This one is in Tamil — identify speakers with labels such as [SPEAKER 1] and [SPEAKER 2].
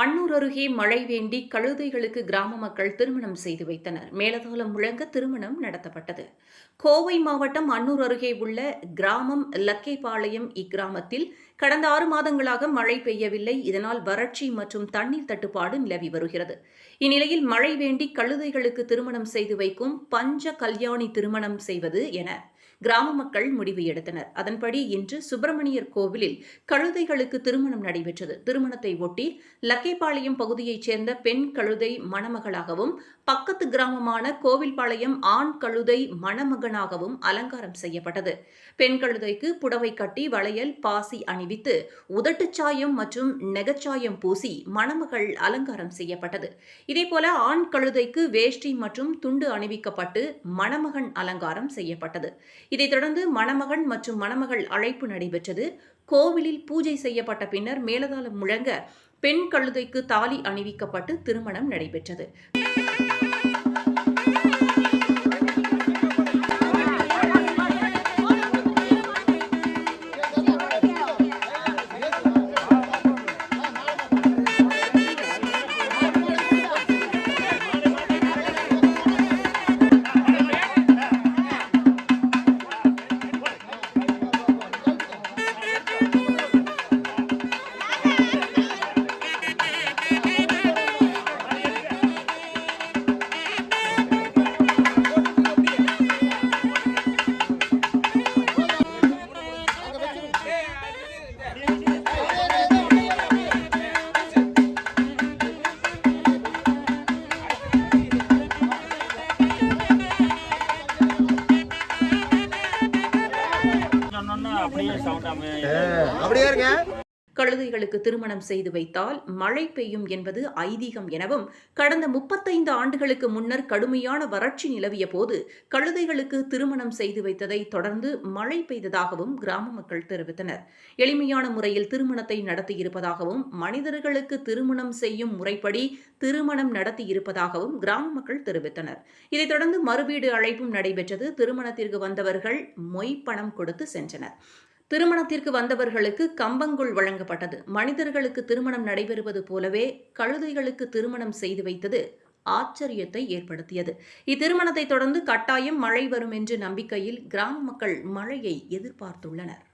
[SPEAKER 1] அன்னூர் அருகே மழை வேண்டி கழுதைகளுக்கு கிராம மக்கள் திருமணம் செய்து வைத்தனர். மேலதாளம் முழங்க திருமணம் நடத்தப்பட்டது. கோவை மாவட்டம் அன்னூர் அருகே உள்ள கிராமம் லக்கேபாளையம் இக்கிராமத்தில் கடந்த ஆறு மாதங்களாக மழை பெய்யவில்லை. இதனால் வறட்சி மற்றும் தண்ணீர் தட்டுப்பாடு நிலவி வருகிறது. இந்நிலையில் மழை வேண்டி கழுதைகளுக்கு திருமணம் செய்து வைக்கும் பஞ்ச கல்யாணி திருமணம் செய்வது என கிராம மக்கள் முடிவு எடுத்தனர். அதன்படி இன்று சுப்பிரமணியர் கோவிலில் கழுதைகளுக்கு திருமணம் நடைபெற்றது. திருமணத்தை ஒட்டி லக்கைப்பாளையம் பகுதியைச் சேர்ந்த பெண் கழுதை மணமகளாகவும் பக்கத்து கிராமமான கோவில்பாளையம் ஆண் கழுதை மணமகனாகவும் அலங்காரம் செய்யப்பட்டது. பெண் கழுதைக்கு புடவை கட்டி வளையல் பாசி அணிவித்து உதட்டுச்சாயம் மற்றும் நெகச்சாயம் பூசி மணமகள் அலங்காரம் செய்யப்பட்டது. இதேபோல ஆண் கழுதைக்கு வேஷ்டி மற்றும் துண்டு அணிவிக்கப்பட்டு மணமகன் அலங்காரம் செய்யப்பட்டது. இதைத் தொடர்ந்து மணமகன் மற்றும் மணமகள் அழைப்பு நடைபெற்றது. கோவிலில் பூஜை செய்யப்பட்ட பின்னர் மேலதாளம் முழங்க பெண் கழுதைக்கு தாலி அணிவிக்கப்பட்டு திருமணம் நடைபெற்றது.
[SPEAKER 2] அப்படியே இருங்க.
[SPEAKER 1] கழுதைகளுக்கு திருமணம் செய்து வைத்தால் மழை பெய்யும் என்பது ஐதீகம் எனவும் கடந்த முப்பத்தைந்து ஆண்டுகளுக்கு முன்னர் கடுமையான வறட்சி நிலவிய போது கழுதைகளுக்கு திருமணம் செய்து வைத்ததை தொடர்ந்து மழை பெய்ததாகவும் கிராம மக்கள் தெரிவித்தனர். எளிமையான முறையில் திருமணத்தை நடத்தியிருப்பதாகவும் மனிதர்களுக்கு திருமணம் செய்யும் முறைப்படி திருமணம் நடத்தியிருப்பதாகவும் கிராம மக்கள் தெரிவித்தனர். இதைத் தொடர்ந்து மறுவீடு அழைப்பும் நடைபெற்றது. திருமணத்திற்கு வந்தவர்கள் மொய்ப்பணம் கொடுத்து சென்றனர். திருமணத்திற்கு வந்தவர்களுக்கு கம்பங்குள் வழங்கப்பட்டது. மனிதர்களுக்கு திருமணம் நடைபெறுவது போலவே கழுதைகளுக்கு திருமணம் செய்து வைத்தது ஆச்சரியத்தை ஏற்படுத்தியது. இத்திருமணத்தை தொடர்ந்து கட்டாயம் மழை வரும் என்று நம்பிக்கையில் கிராம மக்கள் மழையை எதிர்பார்த்துள்ளனர்.